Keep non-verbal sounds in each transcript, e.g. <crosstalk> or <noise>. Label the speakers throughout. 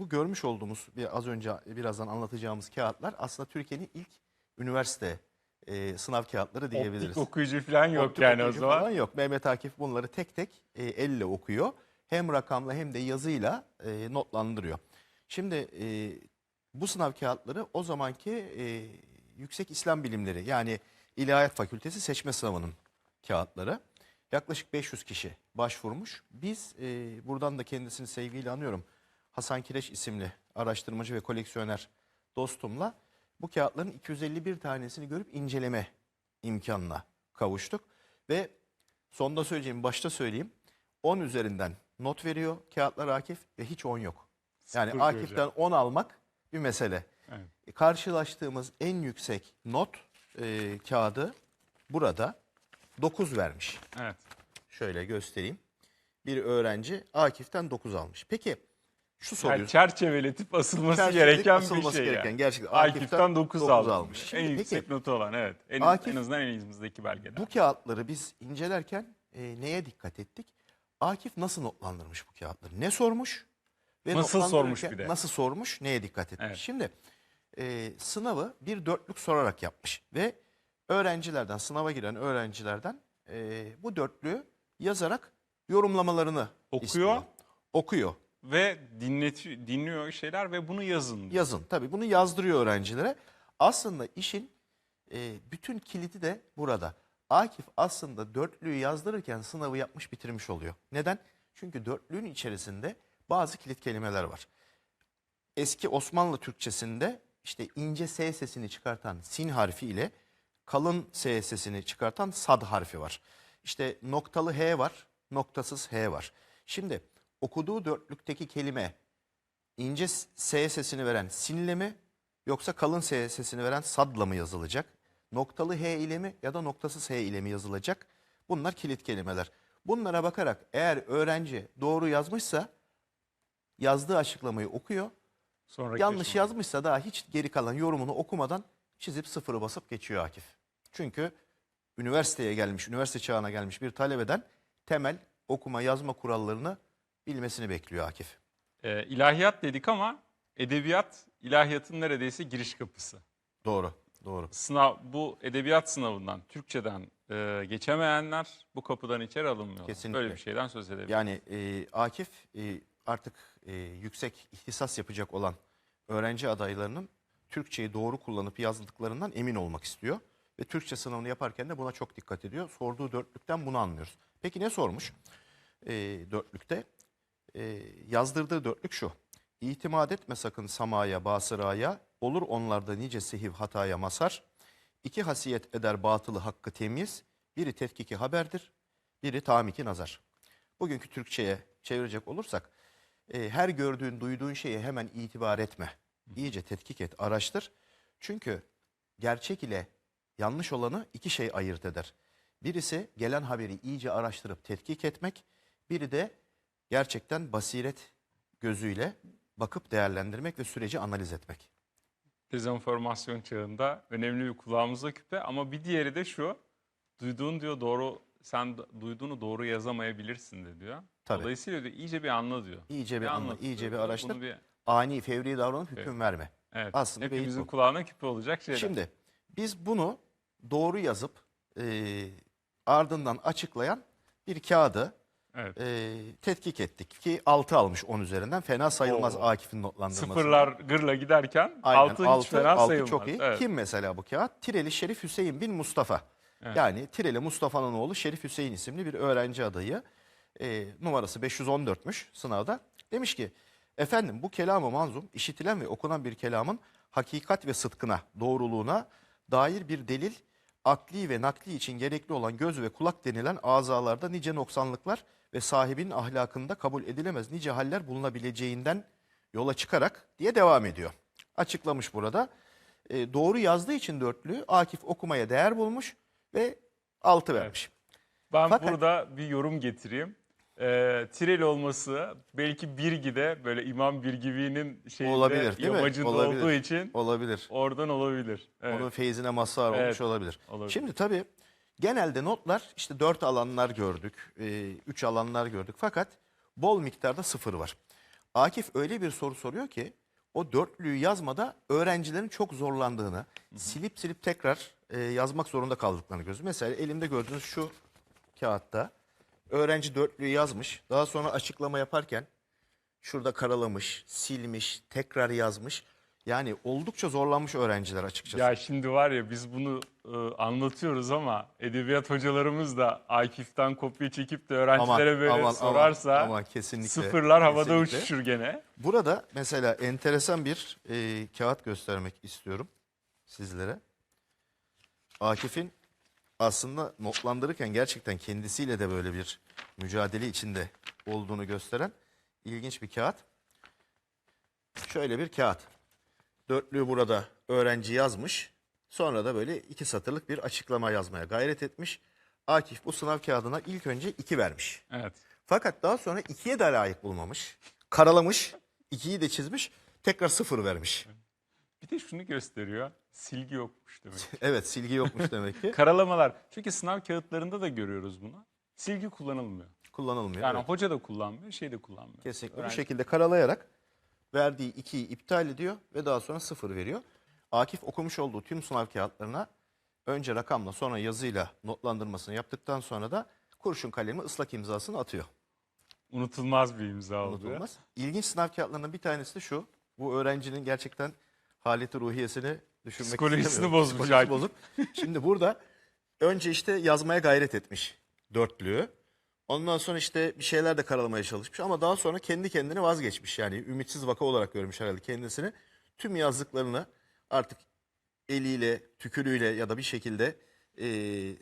Speaker 1: bu görmüş olduğumuz bir az önce birazdan anlatacağımız kağıtlar aslında Türkiye'nin ilk üniversite e, sınav kağıtları diyebiliriz.
Speaker 2: Optik okuyucu falan yok
Speaker 1: Optik
Speaker 2: yani o zaman.
Speaker 1: falan yok. Mehmet Akif bunları tek tek e, elle okuyor. Hem rakamla hem de yazıyla e, notlandırıyor. Şimdi e, bu sınav kağıtları o zamanki e, Yüksek İslam Bilimleri yani İlahiyat Fakültesi seçme sınavının kağıtları. Yaklaşık 500 kişi başvurmuş. Biz e, buradan da kendisini sevgiyle anıyorum. Hasan Kireç isimli araştırmacı ve koleksiyoner dostumla bu kağıtların 251 tanesini görüp inceleme imkanına kavuştuk. Ve sonda söyleyeceğim, başta söyleyeyim. 10 üzerinden not veriyor kağıtlar Akif ve hiç 10 yok. Yani
Speaker 2: Sıfır
Speaker 1: Akif'ten
Speaker 2: göreceğim.
Speaker 1: 10 almak bir mesele.
Speaker 2: Evet.
Speaker 1: E, Karşılaştığımız en yüksek not e, kağıdı burada 9 vermiş.
Speaker 2: Evet.
Speaker 1: Şöyle göstereyim. Bir öğrenci Akif'ten 9 almış. Peki şu soruyu
Speaker 2: Yani çerçeveletip asılması
Speaker 1: Çerçeveletip
Speaker 2: gereken
Speaker 1: asılması
Speaker 2: bir şey
Speaker 1: gereken,
Speaker 2: yani.
Speaker 1: gerçekten
Speaker 2: Akif'ten,
Speaker 1: Akif'ten
Speaker 2: 9,
Speaker 1: dokuz
Speaker 2: almış.
Speaker 1: almış. Şimdi
Speaker 2: en
Speaker 1: peki-
Speaker 2: yüksek notu olan evet. En,
Speaker 1: Akif-
Speaker 2: en azından elimizdeki belgeden.
Speaker 1: bu kağıtları biz incelerken e, neye dikkat ettik? Akif nasıl notlandırmış bu kağıtları? Ne sormuş?
Speaker 2: Nasıl
Speaker 1: notlandırırken
Speaker 2: sormuş bir de.
Speaker 1: Nasıl sormuş? Neye dikkat etmiş?
Speaker 2: Evet.
Speaker 1: Şimdi e, sınavı bir dörtlük sorarak yapmış ve öğrencilerden, sınava giren öğrencilerden e, bu dörtlüğü yazarak yorumlamalarını
Speaker 2: Okuyor.
Speaker 1: istiyor. Okuyor.
Speaker 2: Ve dinlet, dinliyor şeyler ve bunu yazın. diyor.
Speaker 1: Yazın. Tabii bunu yazdırıyor öğrencilere. Aslında işin e, bütün kilidi de burada. Akif aslında dörtlüğü yazdırırken sınavı yapmış bitirmiş oluyor. Neden? Çünkü dörtlüğün içerisinde bazı kilit kelimeler var. Eski Osmanlı Türkçesinde işte ince S sesini çıkartan sin harfi ile kalın S sesini çıkartan sad harfi var. İşte noktalı H var, noktasız H var. Şimdi okuduğu dörtlükteki kelime ince S sesini veren sinle mi yoksa kalın S sesini veren sadla mı yazılacak? Noktalı H ile mi ya da noktasız H ile mi yazılacak? Bunlar kilit kelimeler. Bunlara bakarak eğer öğrenci doğru yazmışsa yazdığı açıklamayı okuyor.
Speaker 2: Sonraki
Speaker 1: Yanlış
Speaker 2: aşama.
Speaker 1: yazmışsa daha hiç geri kalan yorumunu okumadan çizip sıfırı basıp geçiyor Akif. Çünkü üniversiteye gelmiş, üniversite çağına gelmiş bir talebeden temel okuma yazma kurallarını bilmesini bekliyor Akif.
Speaker 2: Ee, ilahiyat dedik ama edebiyat ilahiyatın neredeyse giriş kapısı.
Speaker 1: Doğru, doğru.
Speaker 2: Sınav bu edebiyat sınavından Türkçeden e, geçemeyenler bu kapıdan içeri alınmıyor.
Speaker 1: Kesinlikle.
Speaker 2: Böyle bir şeyden söz edebiliriz.
Speaker 1: Yani e, Akif e, artık e, yüksek ihtisas yapacak olan öğrenci adaylarının Türkçeyi doğru kullanıp yazdıklarından emin olmak istiyor. Ve Türkçe sınavını yaparken de buna çok dikkat ediyor. Sorduğu dörtlükten bunu anlıyoruz. Peki ne sormuş e, dörtlükte? E, yazdırdığı dörtlük şu. İtimat etme sakın samaya, basıraya, olur onlarda nice sehiv hataya masar. İki hasiyet eder batılı hakkı temiz, biri tetkiki haberdir, biri tamiki nazar. Bugünkü Türkçe'ye çevirecek olursak, e, her gördüğün, duyduğun şeye hemen itibar etme. İyice tetkik et, araştır. Çünkü gerçek ile yanlış olanı iki şey ayırt eder. Birisi gelen haberi iyice araştırıp tetkik etmek, biri de gerçekten basiret gözüyle bakıp değerlendirmek ve süreci analiz etmek.
Speaker 2: Dezenformasyon çağında önemli bir kulağımıza küpe ama bir diğeri de şu. Duyduğun diyor doğru sen duyduğunu doğru yazamayabilirsin de diyor.
Speaker 1: Tabii.
Speaker 2: Dolayısıyla diyor iyice bir anla diyor.
Speaker 1: İyice bir anla,
Speaker 2: anlat
Speaker 1: iyice bir araştır.
Speaker 2: Bunu bir-
Speaker 1: Ani, fevri davranıp hüküm
Speaker 2: Evet.
Speaker 1: verme.
Speaker 2: evet.
Speaker 1: Aslında
Speaker 2: Hepimizin kulağına küpe olacak şeyler.
Speaker 1: Şimdi biz bunu doğru yazıp e, ardından açıklayan bir kağıdı
Speaker 2: evet.
Speaker 1: e, tetkik ettik ki 6 almış 10 üzerinden. Fena sayılmaz
Speaker 2: Oo.
Speaker 1: Akif'in notlandırması.
Speaker 2: Sıfırlar gırla giderken
Speaker 1: Aynen,
Speaker 2: altı hiç
Speaker 1: altı,
Speaker 2: fena
Speaker 1: altı
Speaker 2: sayılmaz.
Speaker 1: çok iyi.
Speaker 2: Evet.
Speaker 1: Kim mesela bu kağıt? Tireli Şerif Hüseyin bin Mustafa.
Speaker 2: Evet.
Speaker 1: Yani Tireli Mustafa'nın oğlu Şerif Hüseyin isimli bir öğrenci adayı. E, numarası 514'müş sınavda. Demiş ki efendim bu kelamı manzum işitilen ve okunan bir kelamın hakikat ve sıdkına, doğruluğuna dair bir delil akli ve nakli için gerekli olan göz ve kulak denilen azalarda nice noksanlıklar ve sahibinin ahlakında kabul edilemez nice haller bulunabileceğinden yola çıkarak diye devam ediyor. Açıklamış burada. E, doğru yazdığı için dörtlüğü Akif okumaya değer bulmuş ve altı vermiş.
Speaker 2: Ben
Speaker 1: Fakat-
Speaker 2: burada bir yorum getireyim. Ee, Tirel olması belki Birgi'de böyle İmam Birgivi'nin şeyinde
Speaker 1: Olabilir, değil mi?
Speaker 2: yamacında
Speaker 1: Olabilir.
Speaker 2: olduğu için
Speaker 1: Olabilir.
Speaker 2: oradan olabilir. Evet.
Speaker 1: Onun feyzine mazhar olmuş
Speaker 2: Evet,
Speaker 1: olabilir.
Speaker 2: olabilir.
Speaker 1: Şimdi tabii genelde notlar işte 4 alanlar gördük, 3 alanlar gördük. Fakat bol miktarda sıfır var. Akif öyle bir soru soruyor ki o dörtlüyü yazmada öğrencilerin çok zorlandığını, silip silip tekrar e, yazmak zorunda kaldıklarını görüyoruz. Mesela elimde gördüğünüz şu kağıtta öğrenci dörtlüyü yazmış. Daha sonra açıklama yaparken şurada karalamış, silmiş, tekrar yazmış. Yani oldukça zorlanmış öğrenciler açıkçası.
Speaker 2: Ya şimdi var ya biz bunu e, anlatıyoruz ama edebiyat hocalarımız da Akif'ten kopya çekip de öğrencilere böyle
Speaker 1: aman,
Speaker 2: sorarsa
Speaker 1: aman, aman, kesinlikle,
Speaker 2: sıfırlar havada
Speaker 1: kesinlikle.
Speaker 2: uçuşur gene.
Speaker 1: Burada mesela enteresan bir e, kağıt göstermek istiyorum sizlere. Akif'in aslında notlandırırken gerçekten kendisiyle de böyle bir mücadele içinde olduğunu gösteren ilginç bir kağıt. Şöyle bir kağıt. Dörtlüğü burada öğrenci yazmış. Sonra da böyle iki satırlık bir açıklama yazmaya gayret etmiş. Akif bu sınav kağıdına ilk önce iki vermiş.
Speaker 2: Evet.
Speaker 1: Fakat daha sonra ikiye de layık bulmamış. Karalamış, ikiyi de çizmiş, tekrar sıfır vermiş.
Speaker 2: Bir de şunu gösteriyor. Silgi yokmuş demek. <laughs>
Speaker 1: Evet silgi yokmuş demek ki. <laughs>
Speaker 2: Karalamalar. Çünkü sınav kağıtlarında da görüyoruz bunu. Silgi kullanılmıyor.
Speaker 1: Kullanılmıyor.
Speaker 2: Yani
Speaker 1: evet.
Speaker 2: hoca da kullanmıyor, şey de kullanmıyor.
Speaker 1: Kesinlikle bu
Speaker 2: Öğrenci-
Speaker 1: şekilde karalayarak verdiği ikiyi iptal ediyor ve daha sonra sıfır veriyor. Akif okumuş olduğu tüm sınav kağıtlarına önce rakamla sonra yazıyla notlandırmasını yaptıktan sonra da kurşun kalemi ıslak imzasını atıyor.
Speaker 2: Unutulmaz bir imza oldu.
Speaker 1: Unutulmaz. İlginç sınav kağıtlarından bir tanesi de şu. Bu öğrencinin gerçekten haleti ruhiyesini düşünmek
Speaker 2: Psikolojisini bozmuş
Speaker 1: Psikolojisi bozuk. Şimdi burada önce işte yazmaya gayret etmiş dörtlüğü. Ondan sonra işte bir şeyler de karalamaya çalışmış ama daha sonra kendi kendine vazgeçmiş. Yani ümitsiz vaka olarak görmüş herhalde kendisini. Tüm yazdıklarını artık eliyle, tükürüğüyle ya da bir şekilde e,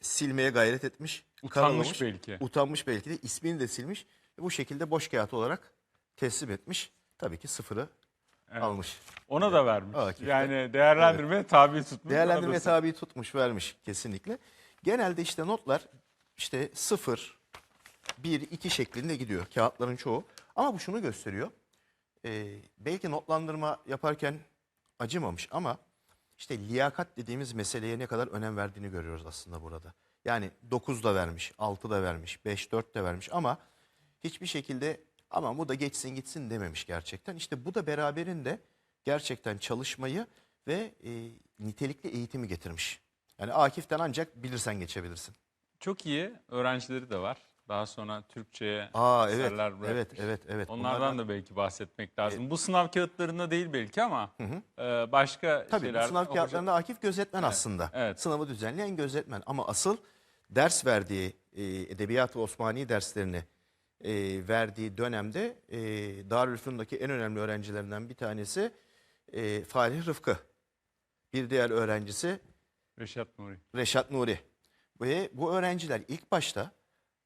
Speaker 1: silmeye gayret etmiş.
Speaker 2: Utanmış
Speaker 1: karalamış.
Speaker 2: belki.
Speaker 1: Utanmış belki de ismini de silmiş. Bu şekilde boş kağıt olarak teslim etmiş. Tabii ki sıfırı
Speaker 2: Evet.
Speaker 1: almış.
Speaker 2: Ona da vermiş.
Speaker 1: Akif de.
Speaker 2: Yani değerlendirme tabi tutmuş.
Speaker 1: Değerlendirme tabi tutmuş, vermiş kesinlikle. Genelde işte notlar işte sıfır, bir, iki şeklinde gidiyor kağıtların çoğu. Ama bu şunu gösteriyor. Ee, belki notlandırma yaparken acımamış ama işte liyakat dediğimiz meseleye ne kadar önem verdiğini görüyoruz aslında burada. Yani 9 da vermiş, 6 da vermiş, 5, 4 de vermiş ama hiçbir şekilde ama bu da geçsin gitsin dememiş gerçekten. İşte bu da beraberinde gerçekten çalışmayı ve e, nitelikli eğitimi getirmiş. Yani Akif'ten ancak bilirsen geçebilirsin.
Speaker 2: Çok iyi öğrencileri de var. Daha sonra Türkçe'ye
Speaker 1: Aa evet,
Speaker 2: eserler
Speaker 1: evet,
Speaker 2: bırakmış.
Speaker 1: evet, evet.
Speaker 2: Onlardan da belki bahsetmek lazım. Bu sınav kağıtlarında değil belki ama e, başka
Speaker 1: Tabii
Speaker 2: şeyler.
Speaker 1: bu sınav
Speaker 2: hoca-
Speaker 1: kağıtlarında Akif gözetmen aslında.
Speaker 2: evet.
Speaker 1: Sınavı düzenleyen gözetmen. Ama asıl ders verdiği, e, Edebiyat ve Osmani derslerini e, verdiği dönemde e, Darülfünun'daki en önemli öğrencilerinden bir tanesi e, Falih Rıfkı. Bir diğer öğrencisi
Speaker 2: Reşat Nuri.
Speaker 1: Reşat Nuri. Ve bu öğrenciler ilk başta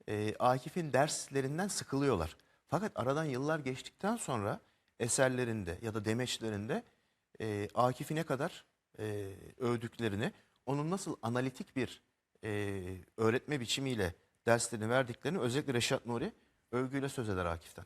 Speaker 1: e, Akif'in derslerinden sıkılıyorlar. Fakat aradan yıllar geçtikten sonra eserlerinde ya da demeçlerinde e, Akif'i ne kadar e, övdüklerini, onun nasıl analitik bir e, öğretme biçimiyle derslerini verdiklerini özellikle Reşat Nuri övgüyle söz eder Akif'ten.